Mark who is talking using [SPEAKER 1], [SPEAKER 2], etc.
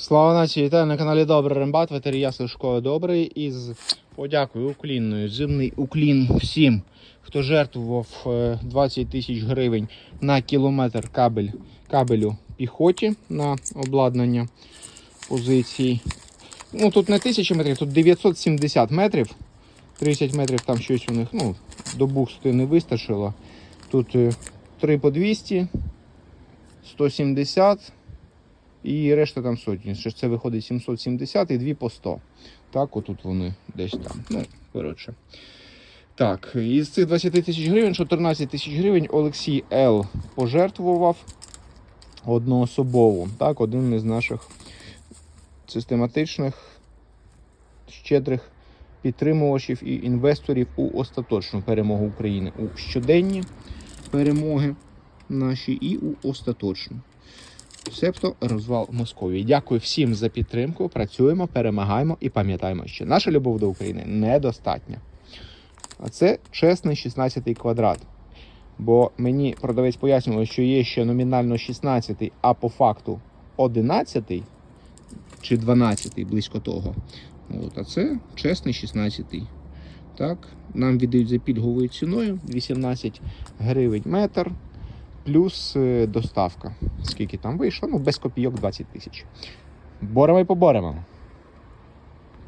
[SPEAKER 1] Слава нації, вітаю на каналі Добрий Рембат, ветерія Сашко Добрий із подякою уклінною, зимний уклін всім, хто жертвував е, 20 тисяч гривень на кілометр кабель, кабелю піхоті на обладнання позицій. Ну тут не 1000 метрів, тут 970 метрів. 30 метрів там щось у них, ну, до бухсти не вистачило. Тут е, 3 по 200, 170 і решта там сотні. Що це виходить 770 і 2 по 100. Так, отут вони десь там. Ну, коротше. Так, із цих 20 тисяч гривень, 14 тисяч гривень Олексій Л. пожертвував одноособово. Так, один із наших систематичних, щедрих підтримувачів і інвесторів у остаточну перемогу України у щоденні перемоги наші і у остаточну. Себто розвал Московії. Дякую всім за підтримку. Працюємо, перемагаємо і пам'ятаємо, що наша любов до України недостатня. А це чесний 16-й квадрат. Бо мені продавець пояснював, що є ще номінально 16-й, а по факту 11-й чи 12-й, близько того. От, а це чесний 16-й. Так, нам віддають за пільговою ціною 18 гривень метр плюс е, доставка. Скільки там вийшло? Ну, без копійок 20 тисяч. Боремо і поборемо.